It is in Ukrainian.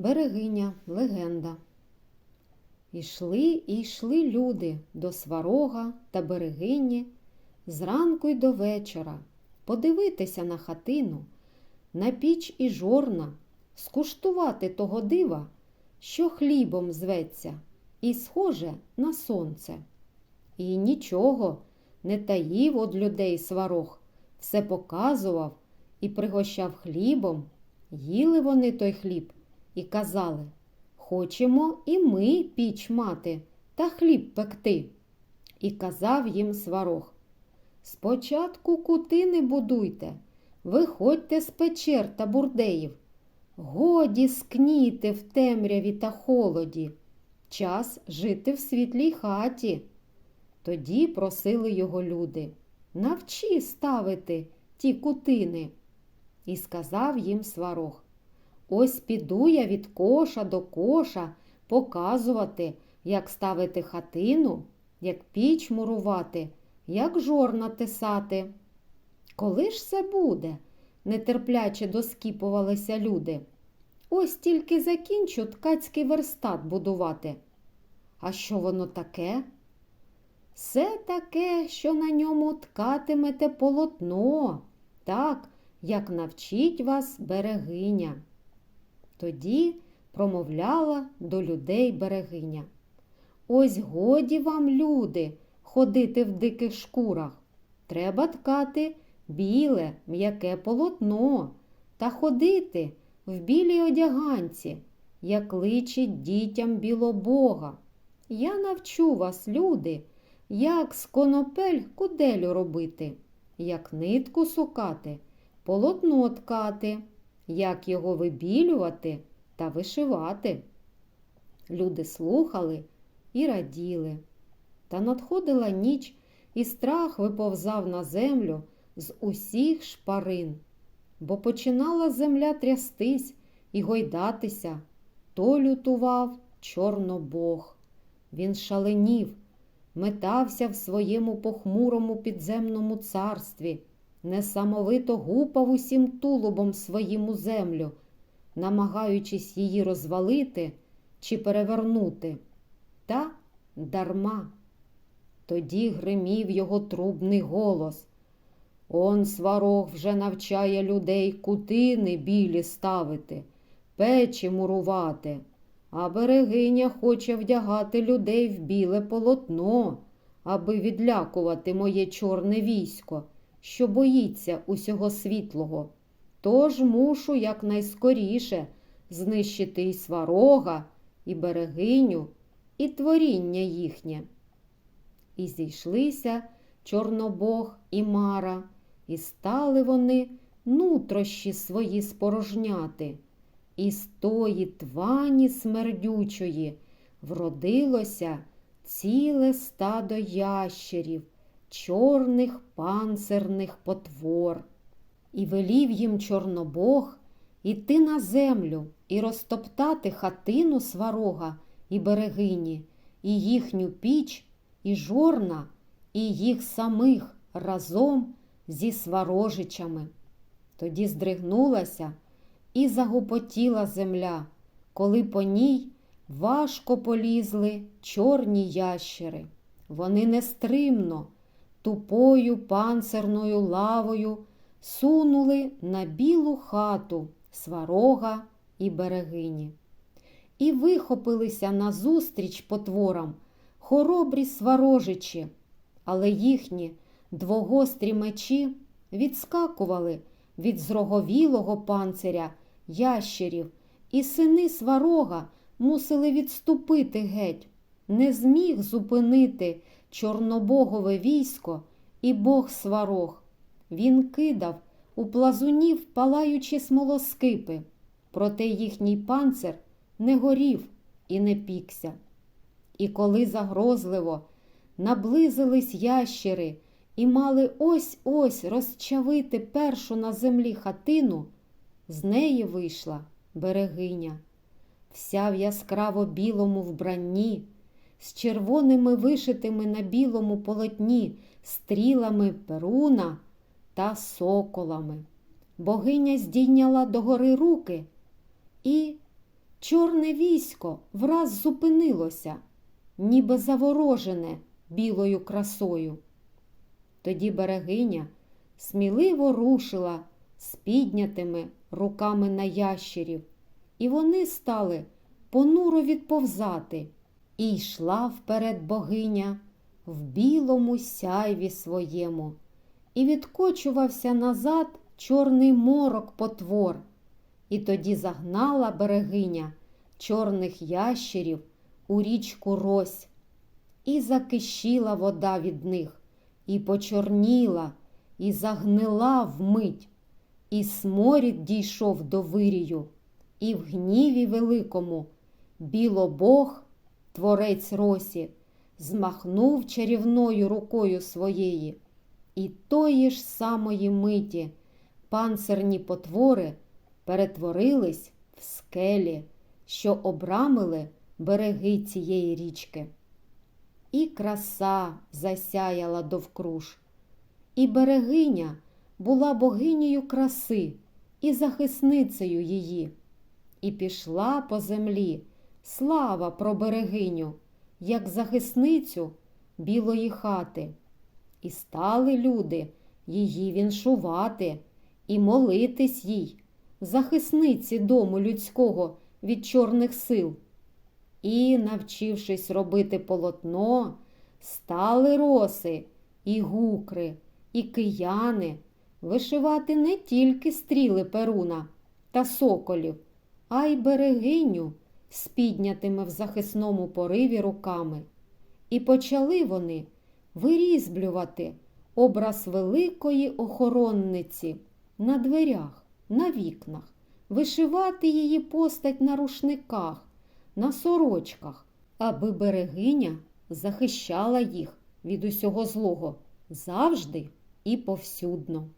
Берегиня легенда. Ішли і йшли люди до сварога та берегині зранку й до вечора, подивитися на хатину, на піч і жорна, скуштувати того дива, що хлібом зветься, і схоже на сонце. І нічого не таїв од людей сварог, все показував і пригощав хлібом, їли вони той хліб і казали Хочемо і ми піч мати та хліб пекти. І казав їм сварог Спочатку кутини будуйте, виходьте з печер та бурдеїв. Годі скніти в темряві та холоді, час жити в світлій хаті. Тоді просили його люди навчи ставити ті кутини. І сказав їм сварог Ось піду я від коша до коша показувати, як ставити хатину, як піч мурувати, як жорна тесати. Коли ж це буде? нетерпляче доскіпувалися люди. Ось тільки закінчу ткацький верстат будувати. А що воно таке? Все таке, що на ньому ткатимете полотно, так, як навчить вас берегиня. Тоді промовляла до людей берегиня. Ось годі вам, люди, ходити в диких шкурах. Треба ткати біле, м'яке полотно та ходити в білій одяганці, як личить дітям білобога. Я навчу вас, люди, як з конопель куделю робити, як нитку сукати, полотно ткати, як його вибілювати та вишивати. Люди слухали і раділи. Та надходила ніч, і страх виповзав на землю з усіх шпарин, бо починала земля трястись і гойдатися, то лютував Чорнобог. Він шаленів, метався в своєму похмурому підземному царстві, несамовито гупав усім тулубом своїм у землю, намагаючись її розвалити чи перевернути. Та дарма. Тоді гримів його трубний голос. Он сварог вже навчає людей кутини білі ставити, печі мурувати, а берегиня хоче вдягати людей в біле полотно, аби відлякувати моє чорне військо, що боїться усього світлого. Тож мушу якнайскоріше знищити і сварога, і берегиню, і творіння їхнє. І зійшлися Чорнобог і Мара, і стали вони нутрощі свої спорожняти. І з тої твані смердючої вродилося ціле стадо ящерів, чорних панцирних потвор. І велів їм Чорнобог іти на землю і розтоптати хатину сварога і берегині, і їхню піч, і жорна, і їх самих разом зі сварожичами. Тоді здригнулася і загупотіла земля, коли по ній важко полізли чорні ящери. Вони нестримно, тупою панцирною лавою сунули на білу хату сварога і берегині. І вихопилися назустріч потворам хоробрі сварожичі, але їхні двогострі мечі відскакували від зроговілого панциря ящерів, і сини сварога мусили відступити геть. Не зміг зупинити чорнобогове військо і бог сварог. Він кидав у плазунів палаючі смолоскипи, проте їхній панцир не горів і не пікся. І коли загрозливо наблизились ящери і мали ось ось розчавити першу на землі хатину, з неї вийшла берегиня, вся в яскраво білому вбранні, з червоними вишитими на білому полотні стрілами перуна та соколами. Богиня здійняла догори руки і чорне військо враз зупинилося, ніби заворожене білою красою. Тоді берегиня сміливо рушила з піднятими руками на ящерів, і вони стали понуро відповзати, і йшла вперед богиня в білому сяйві своєму, і відкочувався назад чорний морок потвор, і тоді загнала берегиня чорних ящерів у річку Рось, і закищила вода від них, і почорніла, і загнила вмить, і сморід дійшов до вирію, і в гніві великому білобог, творець Росі, змахнув чарівною рукою своєї, і тої ж самої миті панцирні потвори перетворились в скелі, що обрамили береги цієї річки. І краса засяяла довкруж, і берегиня була богинею краси і захисницею її, і пішла по землі слава про берегиню, як захисницю білої хати. І стали люди її віншувати і молитись їй, захисниці дому людського від чорних сил. І, навчившись робити полотно, стали роси, і гукри, і кияни вишивати не тільки стріли перуна та соколів, а й берегиню з піднятими в захисному пориві руками. І почали вони вирізблювати образ великої охоронниці на дверях, на вікнах, вишивати її постать на рушниках, на сорочках, аби берегиня захищала їх від усього злого завжди і повсюдно.